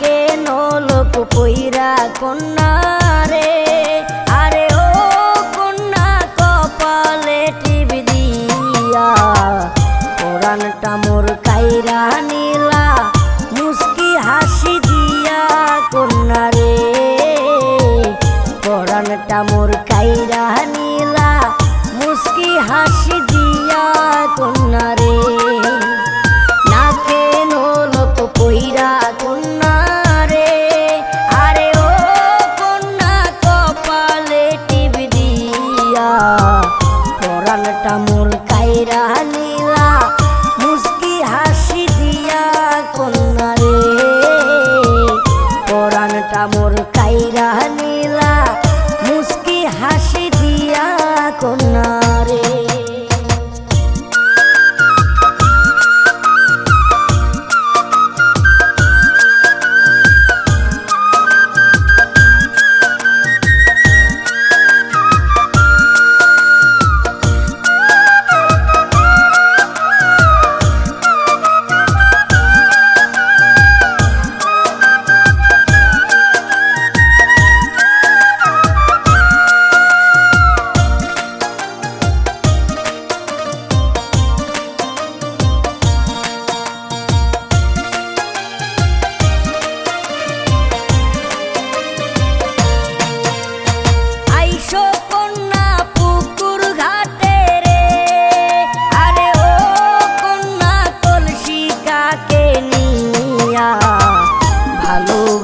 কে লোক পইরা কন্যা রে। আরে ও কন্যা, কপালে টিভি দিয়া। কোরআনটা মোর কাইরা নীলা, মুসকি হাসি দিয়া কন্যা রে। কোরআনটা মোর কাইরা নীলা, মুসকি হাসি দিয়া কন্যা রে। কানটা মোর কাইরা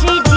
she did.